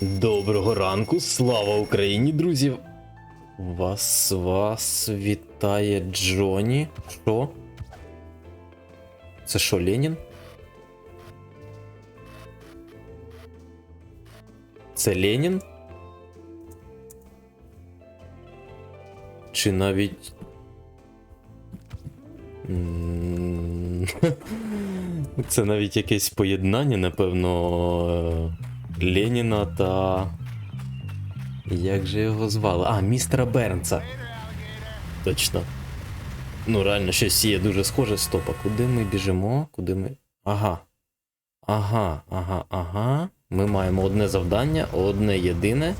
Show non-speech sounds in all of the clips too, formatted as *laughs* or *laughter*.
Доброго ранку, слава Україні, друзі! Вас вас вітає Джоні. Що? Це що, Ленін? Це Ленін? Чи навіть. *laughs* Це навіть якесь поєднання, напевно, е, Леніна та. Як же його звали? А, містера Бернса. Точно. Ну, реально, щось є дуже схоже. Стоп, а куди ми біжимо? Куди ми. Ага. Ага, ага, ага. Ми маємо одне завдання, одне єдине.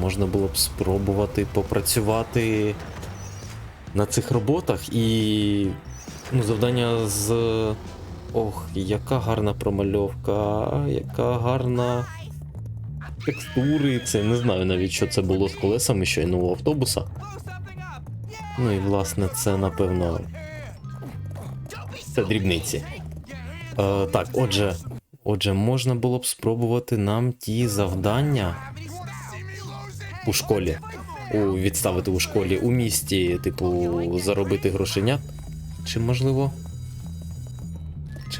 Можна було б спробувати попрацювати на цих роботах і. Ну, завдання з. Ох, яка гарна промальовка, яка гарна текстури. Це не знаю навіть, що це було з колесами щойно у автобуса. Ну і власне це напевно. Це дрібниці. Е, так, отже, отже, можна було б спробувати нам ті завдання у школі. У, відставити у школі у місті, типу, заробити грошенят. Чи можливо.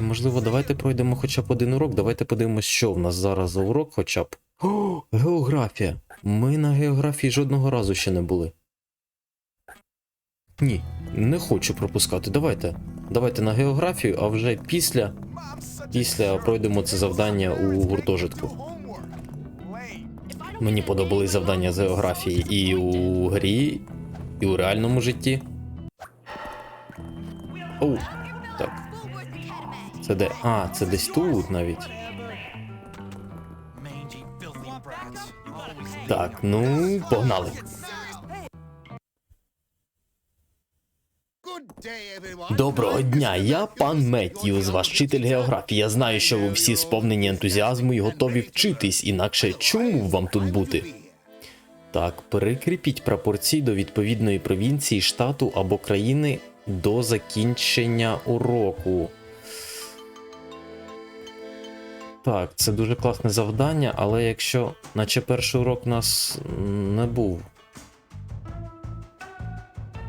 Чи можливо, давайте пройдемо хоча б один урок. Давайте подивимось, що в нас зараз за урок, хоча б. О, географія. Ми на географії жодного разу ще не були. Ні, не хочу пропускати. Давайте. Давайте на географію, а вже після. Після пройдемо це завдання у гуртожитку. Мені подобались завдання з географії і у грі, і у реальному житті. Оу. Це де? А, це десь тут навіть. Так, ну, погнали. Доброго дня, я пан Меттіус, ваш вчитель географії. Я знаю, що ви всі сповнені ентузіазму і готові вчитись, інакше чому вам тут бути? Так, перекріпіть прапорці до відповідної провінції, штату або країни до закінчення уроку. Так, це дуже класне завдання, але якщо, наче перший урок у нас не був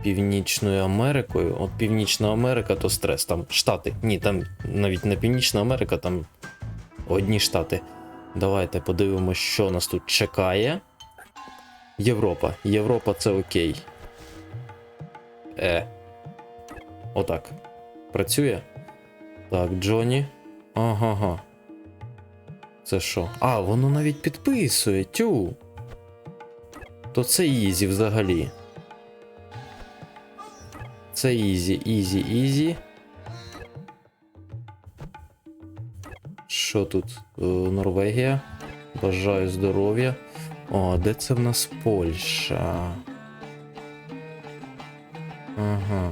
Північною Америкою, от Північна Америка то стрес, там Штати. Ні, там навіть не Північна Америка, там одні штати. Давайте подивимося, що нас тут чекає. Європа. Європа це окей. Е. Отак. Працює? Так, Джоні. Ага. Це що? А, воно навіть підписує, тю. То це Ізі взагалі. Це Ізі, Ізі, Ізі. Що тут? Е, Норвегія. Бажаю здоров'я. О, де це в нас Польща? Ага.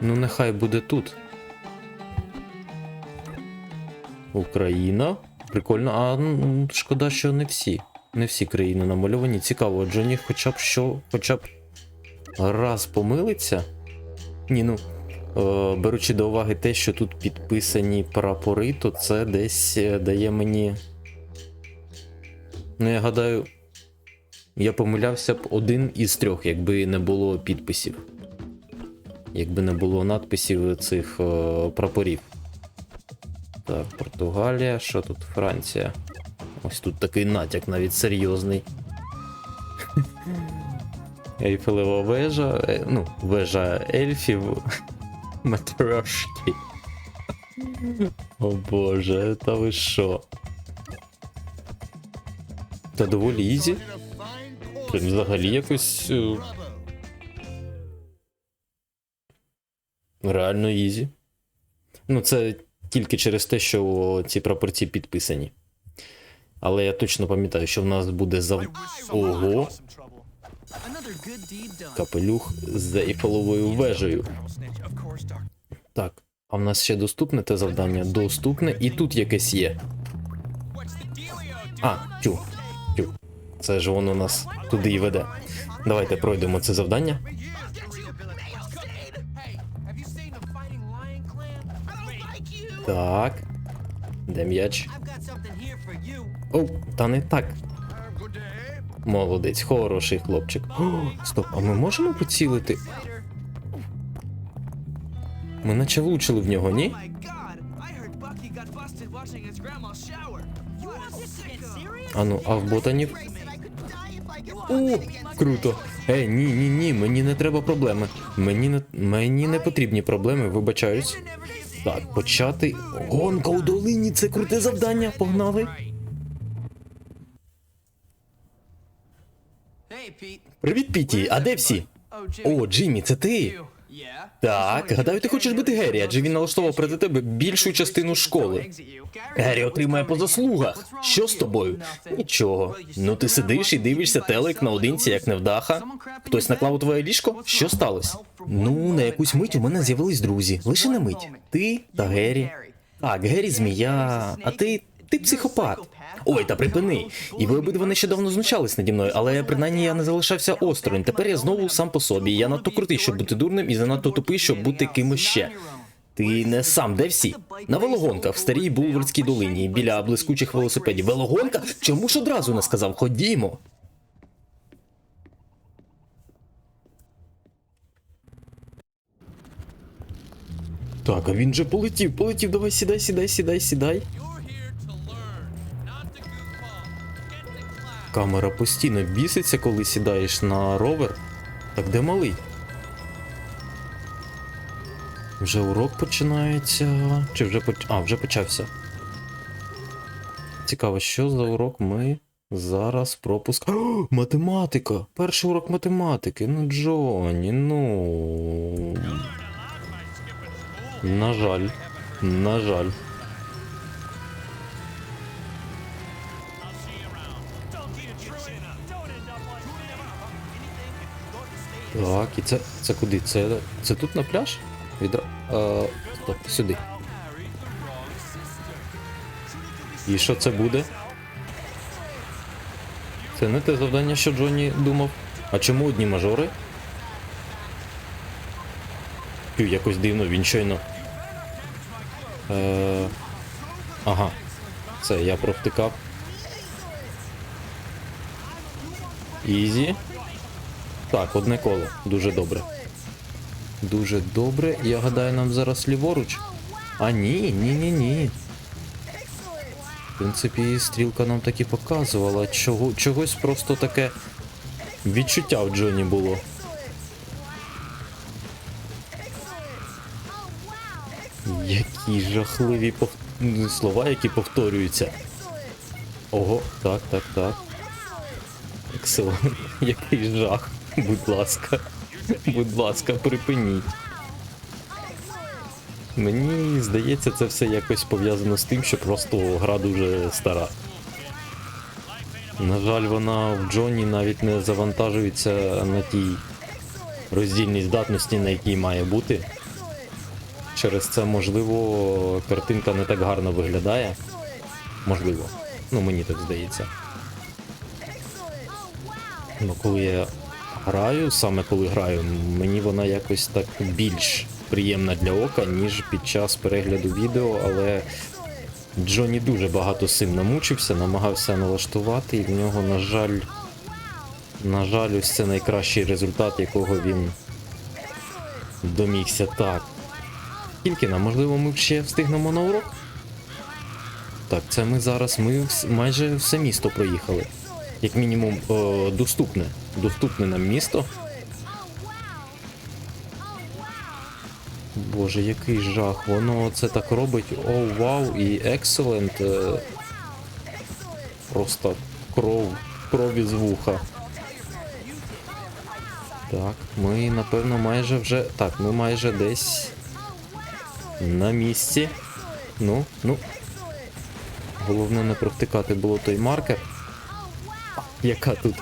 Ну, нехай буде тут. Україна. Прикольно. А шкода, що не всі. Не всі країни намальовані. Цікаво, Джоні хоча б що, хоча б раз помилиться. Ні, ну. Е, беручи до уваги те, що тут підписані прапори, то це десь е, дає мені. Ну, я гадаю, я помилявся б один із трьох, якби не було підписів. Якби не було надписів цих е, прапорів. Так, Португалія, що тут Франція? Ось тут такий натяк навіть серйозний. *laughs* Ейфелева вежа, е, ну, вежа ельфів. *laughs* Матрошки. *laughs* О боже, та ви що? Та доволі ізі. Прям взагалі якось. е, Реально ізі. Ну, це тільки через те, що ці прапорці підписані. Але я точно пам'ятаю, що в нас буде зав... Ого, капелюх з Ейфеловою вежею. Так, а в нас ще доступне те завдання? Доступне, і тут якесь є. А, тю, тю. Це ж воно нас туди і веде. Давайте пройдемо це завдання. Так. Де м'яч? О, та не так. Молодець, хороший хлопчик. О, стоп, а ми можемо поцілити? Ми наче влучили в нього, ні? Ану, а в ботанів? О, круто. Е, ні, ні, ні, мені не треба проблеми. Мені не мені не потрібні проблеми, вибачаюсь. Так, почати. Гонка у долині, це круте завдання. Погнали. Привіт, Піті, а де всі? О, Джиммі, це ти. Так, гадаю, ти хочеш бути Геррі, адже він налаштував проти тебе більшу частину школи. Геррі отримає по заслугах. Що з тобою? Нічого. Ну ти сидиш і дивишся телек наодинці, як невдаха. Хтось наклав у твоє ліжко? Що сталося? Ну, на якусь мить у мене з'явились друзі. Лише на мить. Ти та Геррі. Так, Геррі змія, а ти. Ти психопат. Ой, та припини. І ви обидва нещодавно знущались наді мною, але принаймні я не залишався осторонь. Тепер я знову сам по собі. Я надто крутий, щоб бути дурним, і занадто тупий, щоб бути кимось ще. Ти не сам, де всі? На велогонках в старій Булверській долині, біля блискучих велосипедів. Велогонка? Чому ж одразу не сказав? Ходімо. Так, а він же полетів, полетів. Давай сідай, сідай, сідай, сідай. Камера постійно біситься, коли сідаєш на ровер. Так де малий? Вже урок починається. Чи вже поч... А, вже почався. Цікаво, що за урок ми зараз пропуск. О, математика! Перший урок математики. Ну, Джоні, ну. На жаль. На жаль. Так, і це. Це куди? Це. Це тут на пляж? Відра. Е, стоп, сюди. І що це буде? Це не те завдання, що Джонні думав. А чому одні мажори? Пів якось дивно, він щойно. Е, ага. Це я провтикав. Ізі. Так, одне коло. Дуже добре. Дуже добре. Я гадаю, нам зараз ліворуч. А ні, ні, ні, ні. В принципі, стрілка нам так і показувала. Чого, чогось просто таке відчуття в Джоні було. Які жахливі пов... слова, які повторюються. Ого, так, так, так. Екселент. *laughs* Який жах. Будь ласка. Будь ласка, припиніть. Мені здається, це все якось пов'язано з тим, що просто гра дуже стара. На жаль, вона в Джоні навіть не завантажується на тій роздільній здатності, на якій має бути. Через це, можливо, картинка не так гарно виглядає. Можливо. Ну, мені так здається. Ну, коли я граю, саме коли граю, мені вона якось так більш приємна для ока, ніж під час перегляду відео, але Джонні дуже багато з цим намучився, намагався налаштувати, і в нього, на жаль, на жаль, ось це найкращий результат, якого він домігся. Так. Тільки нам, можливо, ми ще встигнемо на урок? Так, це ми зараз ми майже все місто проїхали. Як мінімум, е, доступне. Доступне нам місто. Боже, який жах. Воно це так робить. О, вау, і екселент. Е, просто кров, кров із вуха. Так, ми напевно майже вже. Так, ми майже десь на місці. Ну, ну. Головне не провтикати було той маркер. Яка тут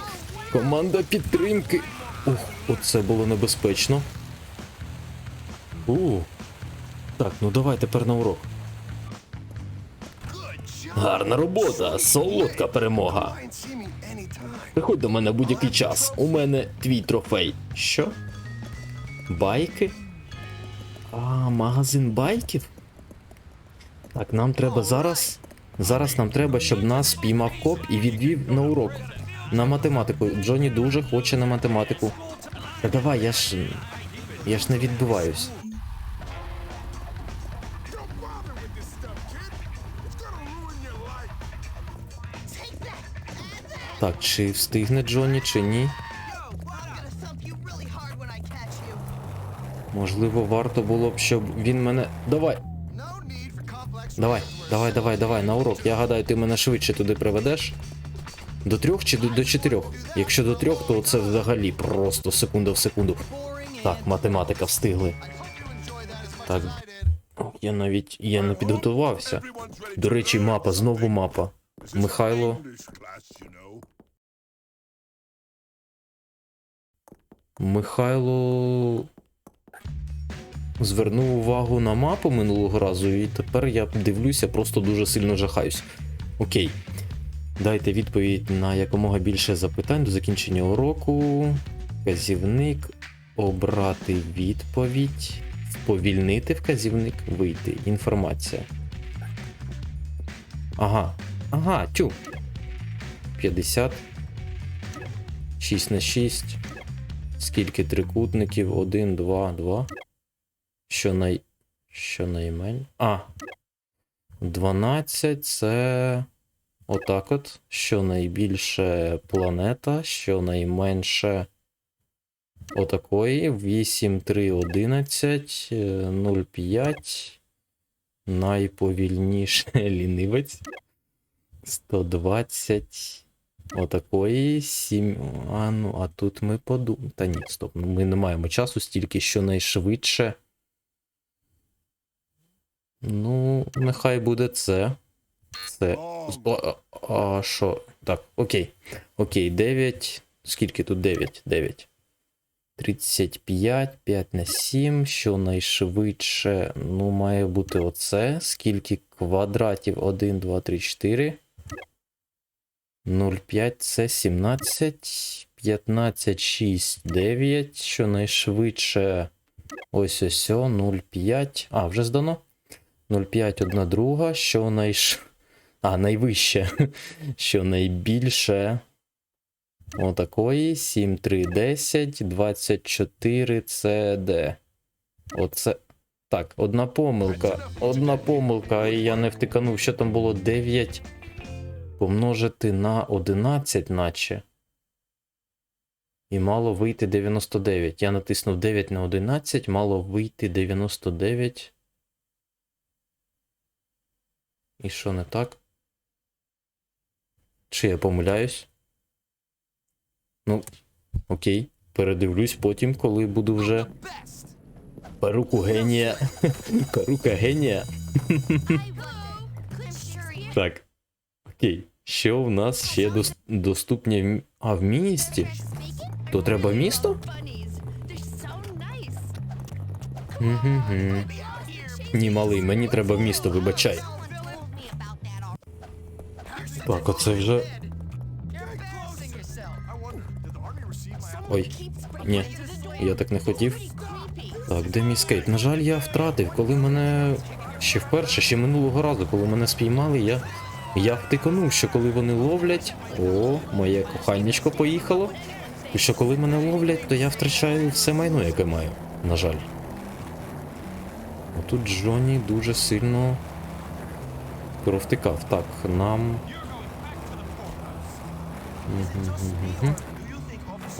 команда підтримки? Ух, оце було небезпечно. У. Так, ну давай тепер на урок. Гарна робота, солодка перемога. Приходь до мене будь-який час. У мене твій трофей. Що? Байки? А, магазин байків? Так, нам треба зараз Зараз нам треба, щоб нас спіймав коп і відвів на урок. На математику. Джонні дуже хоче на математику. Та давай, я ж. Я ж не life. Так, чи встигне Джонні, чи ні? Можливо, варто було б, щоб він мене. Давай, давай, давай, давай, давай, на урок. Я гадаю, ти мене швидше туди приведеш. До трьох чи до, до чотирьох? Якщо до трьох, то це взагалі просто секунда в секунду. Так, математика встигли. Так. Я навіть я не підготувався. До речі, мапа, знову мапа. Михайло. Михайло звернув увагу на мапу минулого разу, і тепер я дивлюся, просто дуже сильно жахаюсь. Окей. Дайте відповідь на якомога більше запитань до закінчення уроку. Вказівник обрати відповідь, вповільнити вказівник, вийти. Інформація. Ага. Ага, тю. 50. 6 на 6. Скільки трикутників? 1, 2, 2. Що най. Що наймен. А. 12 це. Отак от. Що найбільше планета, що найменше. Отакої. 8, 3, 11, е, 0, 5. Найповільніше *laughs* лінивець. 120. Отакої 7. А, ну, а тут ми подумаємо. Та ні, стоп. ну, Ми не маємо часу стільки, що найшвидше. Ну, нехай буде це. Це. А, а, що? Так, окей. Окей, 9. Скільки тут 9? 9. 35, 5 на 7. Що найшвидше? Ну, має бути оце. Скільки квадратів? 1, 2, 3, 4. 0,5 це 17, 15, 6, 9. Що найшвидше. Ось ось, 0,5. А, вже здано. 0,5 одна друга. Що найш... А, найвище. *laughs* Що найбільше. Отакої. 7, 3, 10, 24 це де? Оце. Так, одна помилка. Одна помилка, і я не втиканув, що там було 9 помножити на 11, наче. І мало вийти 99. Я натиснув 9 на 11, мало вийти 99. І що не так? Чи я помиляюсь? Ну, окей. Передивлюсь потім, коли буду вже перуку генія. *laughs* Перука генія. *laughs* Так. Окей. Що в нас ще дос- доступні А в місті? То треба місто? Ні, малий, мені треба в місто, вибачай. Так, оце вже. Ой, ні, я так не хотів. Так, де мій скейт? На жаль, я втратив, коли мене ще вперше, ще минулого разу, коли мене спіймали, я. Я втиканув, що коли вони ловлять. О, моє коханнячко поїхало. І що коли мене ловлять, то я втрачаю все майно, яке маю. На жаль. Отут Джонні дуже сильно провтикав. Так, нам.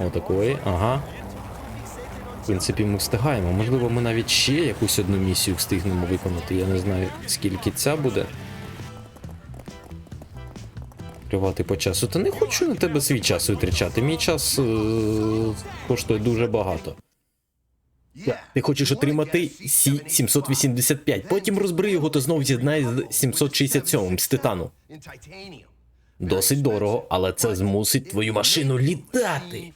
Отакої, ага. В принципі, ми встигаємо. Можливо, ми навіть ще якусь одну місію встигнемо виконати. Я не знаю, скільки ця буде. Плювати по часу. Та не хочу на тебе свій час витрачати. Мій час е- коштує дуже багато. Ти хочеш отримати Сі 785, потім розбери його, то знову з'єднай з 767 з титану. Досить дорого, але це змусить твою машину літати.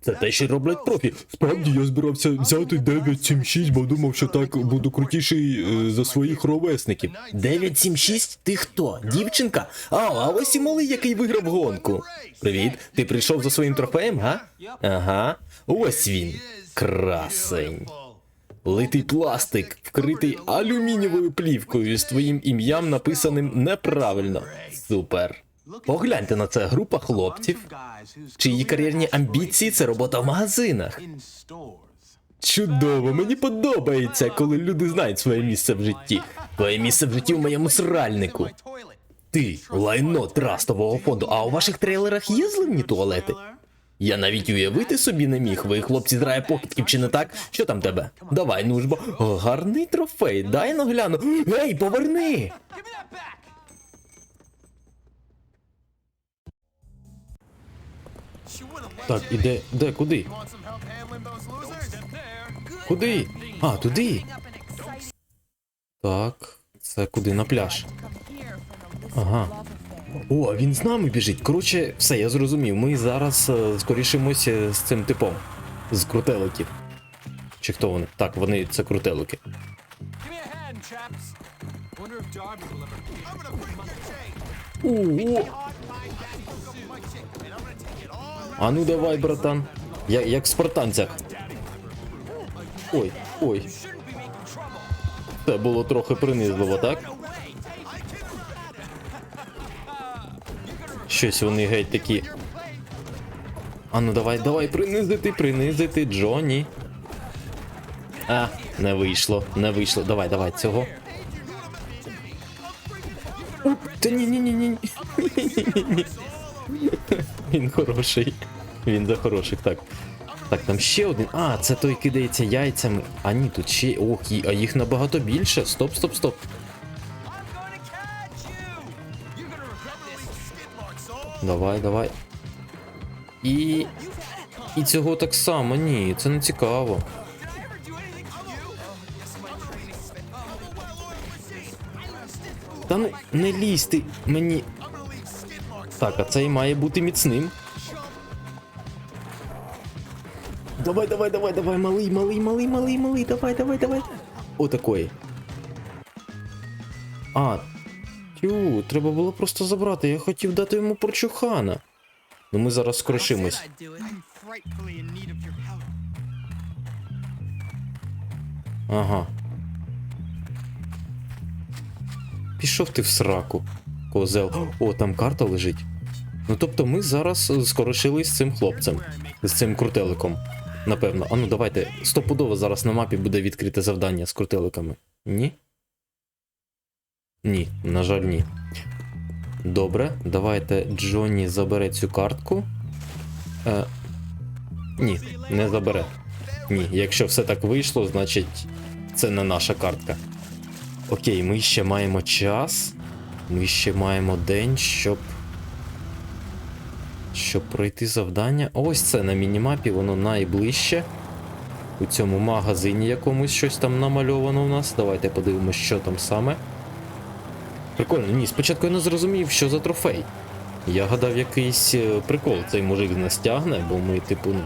Це те, що роблять профі. Справді я збирався взяти 976, бо думав, що так буду крутіший е, за своїх ровесників. 976? Ти хто? Дівчинка? А, а ось і малий, який виграв гонку. Привіт, ти прийшов за своїм трофеєм, га? Ага. Ось він. Красень. Литий пластик, вкритий алюмінієвою плівкою з твоїм ім'ям написаним неправильно. Супер. Погляньте на це група хлопців, чиї кар'єрні амбіції це робота в магазинах. Чудово, мені подобається, коли люди знають своє місце в житті. Твоє місце в житті в моєму сральнику. Ти лайно трастового фонду, а у ваших трейлерах є зливні туалети? Я навіть уявити собі не міг. Ви, хлопці, з раю покидьків, чи не так? Що там тебе? Давай, ну ж бо. О, гарний трофей, дай ну гляну. Гей, поверни! Так, іде, де, куди? Куди? А, туди. Так, це куди на пляж. Ага. О, він з нами біжить. Коротше, все, я зрозумів. Ми зараз е, скорішимося з цим типом. З крутеликів. Чи хто вони? Так, вони це крутелики. О! А ну давай, братан. Я, як в спартанцях. Ой, ой. Це було трохи принизливо, так? Щось вони геть такі. А ну давай, давай, принизити, принизити, Джонні. А, не вийшло, не вийшло. Давай, давай, цього. Оп, Та ні, ні, ні, ні. ні. *laughs* Він хороший. Він за хороших, так. Так, там ще один. А, це той кидається яйцями. А ні, тут ще. Ох, а їх набагато більше. Стоп, стоп, стоп. Давай, давай. І. І цього так само, ні, це не цікаво. Та ну не лізь ти мені. Так, а цей має бути міцним. Давай, давай, давай, давай, малий, малий, малий, малий, малий, давай, давай, давай. Отакої. А. Тю, треба було просто забрати. Я хотів дати йому порчухана. Ну ми зараз help. Ага. Пішов ти в сраку, козел. О, там карта лежить. Ну тобто ми зараз скорошились з цим хлопцем, з цим крутеликом. Напевно. А ну давайте. Стопудово зараз на мапі буде відкрите завдання з крутеликами. Ні? Ні, на жаль, ні. Добре, давайте Джонні забере цю картку. Е, ні, не забере. Ні, якщо все так вийшло, значить це не наша картка. Окей, ми ще маємо час. Ми ще маємо день, щоб. Щоб пройти завдання. Ось це на мінімапі, воно найближче. У цьому магазині якомусь щось там намальовано у нас. Давайте подивимося, що там саме. Прикольно, ні, спочатку я не зрозумів, що за трофей. Я гадав, якийсь е, прикол цей мужик нас тягне, бо ми, типу, ну,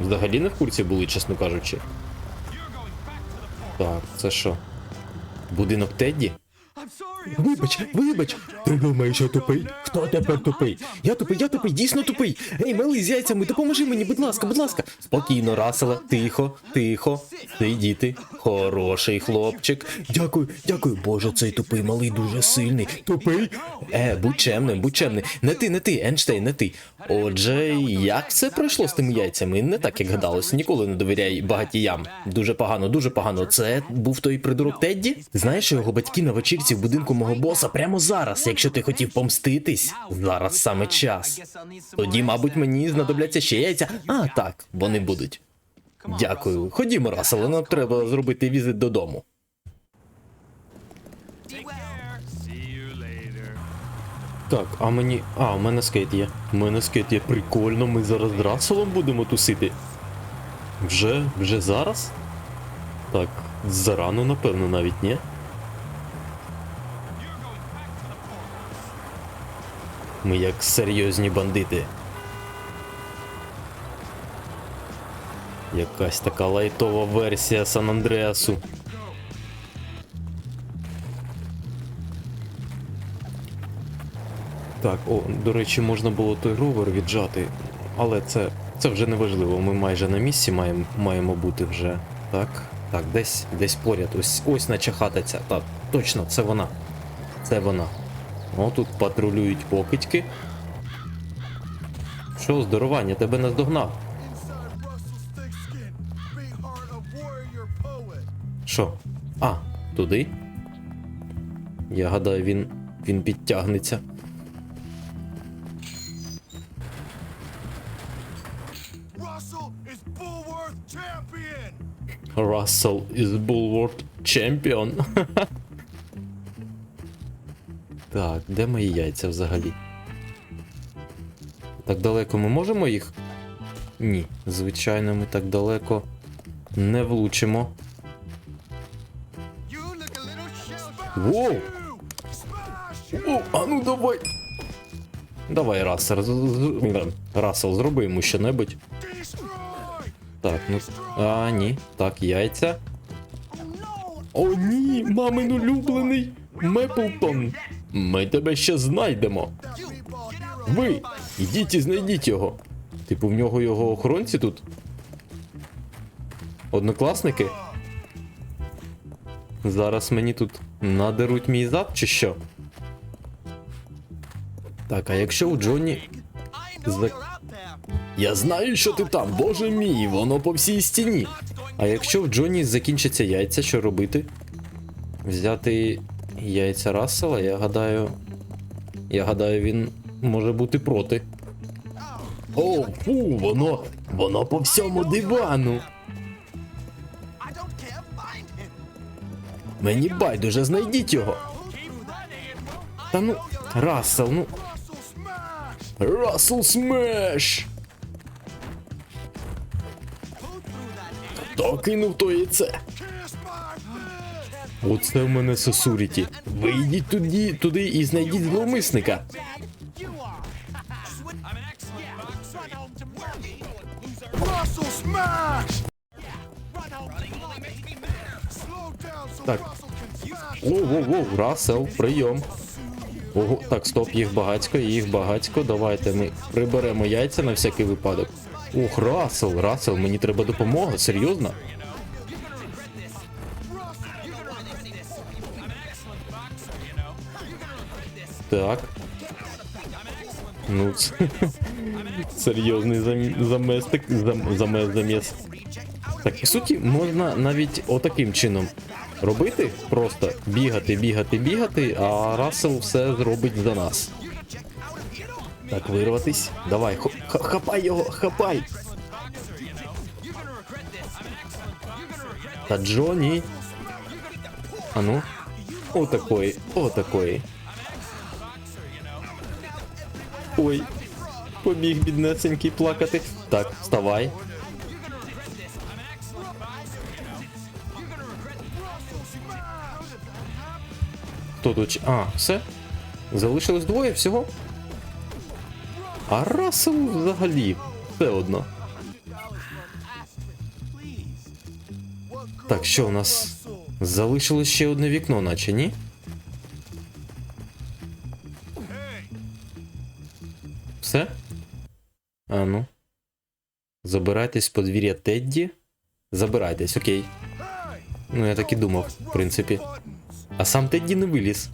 взагалі не в курсі були, чесно кажучи. Так, це що? Будинок Тедді? Вибач, вибач, ти думаєш, я тупий? Хто тепер тупий? Я тупий, я тупий, дійсно тупий. Ей, малий з яйцями, допоможи мені, будь ласка, будь ласка. Спокійно, Раселе, тихо, тихо. Сидіти. Хороший хлопчик. Дякую, дякую. Боже, цей тупий малий дуже сильний. Тупий. Е, будь чемним, будь чемним. Не ти, не ти, Енштейн, не ти. Отже, як все пройшло з тими яйцями? Не так, як гадалось. Ніколи не довіряй багатіям. Дуже погано, дуже погано. Це був той придурок Тедді? Знаєш, його батьки на вечірці в будинку мого боса прямо зараз. Якщо ти хотів помститись, зараз саме час. Тоді, мабуть, мені знадобляться ще яйця. А, так, вони будуть. Дякую. Ходімо, Раселе, нам треба зробити візит додому. Так, а мені. А, у мене скейт є. У мене скейт є прикольно, ми зараз з Расселом будемо тусити. Вже, вже зараз? Так, зарано, напевно, навіть, ні? Ми як серйозні бандити. Якась така лайтова версія Сан Андреасу. Так, о, до речі, можна було той ровер віджати, але це, це вже не важливо. Ми майже на місці маємо, маємо бути вже. Так. Так, десь, десь поряд. Ось, ось наче хата ця. Так, точно, це вона. Це вона. О, тут патрулюють покидьки. Що, здорування, тебе наздогнав. Що? А, туди? Я гадаю, він. він підтягнеться. Russell is Bulwark Champion. Так, де мої яйця взагалі? Так далеко ми можемо їх? Ні, звичайно, ми так далеко не влучимо. Воу! О, а ну давай! Давай, Рассел, Рассел, зроби йому що-небудь. Так, ну. А, ні. Так, яйця. О, ні, мамин улюблений Меплтон. Ми тебе ще знайдемо. Ви ідіть і знайдіть його. Типу, в нього його охоронці тут. Однокласники? Зараз мені тут надеруть мій зад чи що? Так, а якщо у Джонні. За-. Я знаю, що ти там, боже мій, воно по всій стіні. А якщо в Джоні закінчаться яйця, що робити? Взяти яйця Рассела, я гадаю. Я гадаю, він може бути проти. О, фу, воно. Воно по всьому дивану. Мені байдуже, знайдіть його. Та ну, Рассел, ну. Рассел смеш! Хто кинув то яйце? Оце в мене сесуріті. Ви йдіть туди, туди і знайдіть зловмисника. Так. Воу-воу-воу, прийом. Ого, так, стоп, їх багацько, їх багацько. Давайте ми приберемо яйця на всякий випадок. Ох, Рассел, Рассел, мені треба допомога, серйозно? Так. Ну, *laughs* серйозний зам... заместик, зам... замес, заміс. Так, по суті, можна навіть отаким чином робити. Просто бігати, бігати, бігати, а Рассел все зробить за нас. Так, вирватись. Давай, хо- ха- хапай його, хапай. Та Джоні. А ну. Отакої, отакої. Ой. Побіг біднесенький плакати. Так, вставай. Хто тут? А, все? Залишилось двоє всього? А Рассел взагалі все одно. Так, що у нас? Залишилось ще одне вікно, наче ні? Забирайтесь з подвір'я Тедді. Забирайтесь, окей. Ну, я так і думав, в принципі. А сам Тедді не виліз.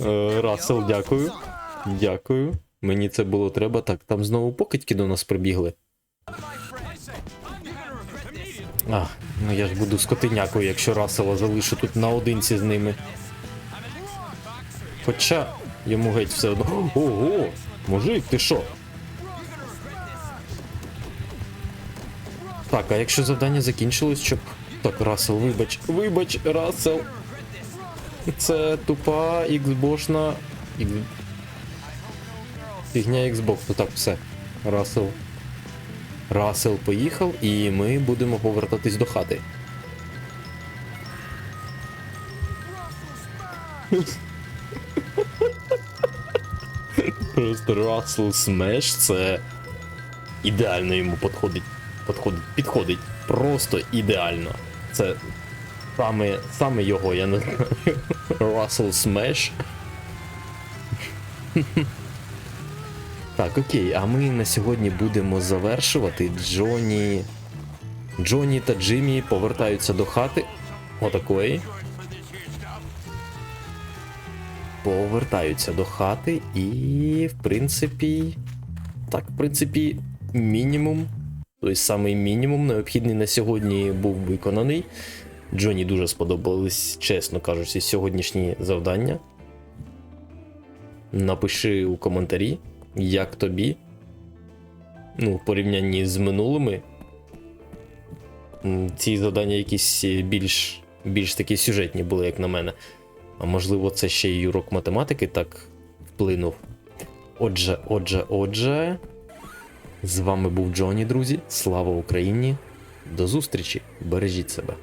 Е, Рассел, дякую. Дякую. Мені це було треба. Так, там знову покидьки до нас прибігли. А, ну я ж буду скотинякою, якщо Рассела залишу тут наодинці з ними. Хоча йому геть все одно. Ого! Мужик, ти що? Так, а якщо завдання закінчилось, щоб. Так, Рассел, вибач. Вибач, Рассел. Це тупа Xboxна. Ікс- Фігня Xbox. Ну так, все. Рассел. Рассел поїхав, і ми будемо повертатись до хати. Просто Рассел Смеш це ідеально йому підходить. Підходить, підходить. Просто ідеально. Це саме, саме його, я не знаю. Рассел Смеш. Так, окей, а ми на сьогодні будемо завершувати. Джоні. Джоні та Джиммі повертаються до хати. Отакої. Повертаються до хати і, в принципі. Так, в принципі, мінімум. Той самий мінімум, необхідний на сьогодні був виконаний. Джоні дуже сподобались, чесно кажучи, сьогоднішні завдання. Напиши у коментарі, як тобі. Ну, в порівнянні з минулими. Ці завдання якісь більш, більш такі сюжетні були, як на мене. А можливо, це ще й урок математики так вплинув. Отже, отже, отже. З вами був Джоні, друзі. Слава Україні! До зустрічі! Бережіть себе!